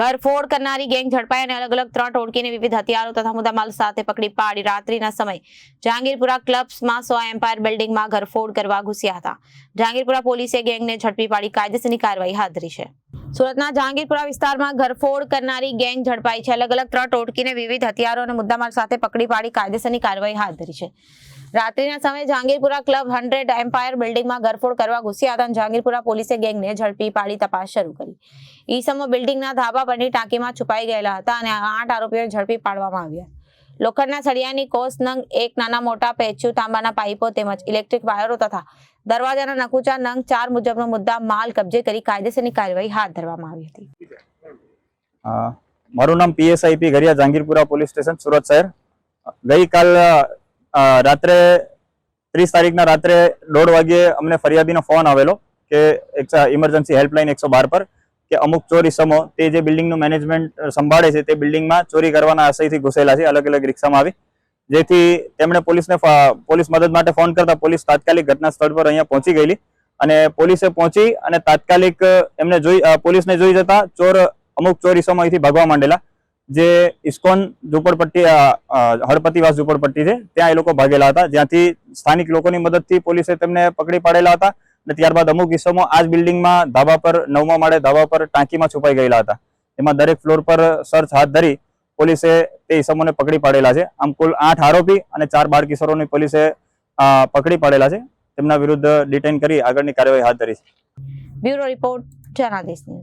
ઘરફોડ કરનારી ગેંગ ઝડપાઈ અને અલગ અલગ ત્રણ ટોળકીને વિવિધ હથિયારો તથા મુદ્દામાલ સાથે પકડી પાડી રાત્રિના સમય જહાંગીરપુરા ક્લબ્સમાં સો એમ્પાયર બિલ્ડિંગમાં ઘરફોડ કરવા ઘૂસ્યા હતા. જહાંગીરપુરા પોલીસે ગેંગને ઝડપી પાડી કાયદેસરની કાર્યવાહી હાથ ધરી છે. સુરતના જહાંગીરપુરા વિસ્તારમાં ઘરફોડ કરનારી ગેંગ ઝડપાઈ છે. અલગ અલગ ત્રણ ટોટકીને વિવિધ હથિયારો અને મુદ્દામાલ સાથે પકડી પાડી કાયદેસરની કાર્યવાહી હાથ ધરી છે. રાત્રિના સમયે જહાંગીરપુરા ક્લબ હંડ્રેડ એમ્પાયર બિલ્ડિંગમાં ઘરફોડ કરવા ઘૂસ્યા હતા અને જહાંગીરપુરા પોલીસે ગેંગને ઝડપી પાડી તપાસ શરૂ કરી. ઈસમો બિલ્ડિંગના ધાબા પરની ટાંકીમાં છુપાઈ ગયેલા હતા અને આઠ આરોપીઓને ઝડપી પાડવામાં આવ્યા. લોખંડના સળિયાની કોસ નંગ એક નાના મોટા પેચ્યુ તાંબાના પાઇપો તેમજ ઇલેક્ટ્રિક વાયરો તથા દરવાજાના નકુચા નંગ ચાર મુજબનો મુદ્દા માલ કબજે કરી કાયદેસરની કાર્યવાહી હાથ ધરવામાં આવી હતી. મારું નામ PSI P Gharia Jahangirpura police station, Surat શહેર. ગઈકાલ રાત્રે ત્રીસ તારીખના રાત્રે દોઢ વાગ્યે અમને ફરિયાદીનો ફોન આવેલો કે એક ઇમરજન્સી હેલ્પલાઇન એકસો બાર પર કે અમુક ચોરી સમો, તે જે બિલ્ડિંગનું મેનેજમેન્ટ સંભાળે છે તે બિલ્ડિંગમાં ચોરી કરવાના આશયથી ઘૂસેલા છે, અલગ અલગ રિક્ષામાં આવી. જેથી તેમણે પોલીસને પોલીસ મદદ માટે ફોન કરતા પોલીસ તાત્કાલિક ઘટના સ્થળ પર અહીંયા પહોંચી ગયેલી અને પોલીસે પહોંચી અને તાત્કાલિક એમને જોઈ પોલીસને જોઈ જતા ચોર, અમુક ચોરી સમો અહીંથી ભાગવા માંડેલા. જે ઇસ્કોન ઝુંપડપટ્ટી હળપતિવાસ ઝુંપડપટ્ટી છે, ત્યાં એ લોકો ભાગેલા હતા. જ્યાંથી સ્થાનિક લોકોની મદદથી પોલીસે તેમને પકડી પાડેલા હતા. અને ત્યારબાદ અમુક કિસ્સામાં આ જ બિલ્ડિંગમાં ધાબા પર, નવમા માળે ધાબા પર ટાંકીમાં છુપાઈ ગયેલા હતા. એમાં દરેક ફ્લોર પર સર્ચ હાથ ધરી પોલીસે તે ઇસમોને પકડી પાડેલા છે. આમ કુલ આઠ આરોપી અને ચાર બાળ કિશોરોની પોલીસે પકડી પાડેલા છે. તેમના વિરુદ્ધ ડિટેન કરી આગળની કાર્યવાહી હાથ ધરી છે. Bureau report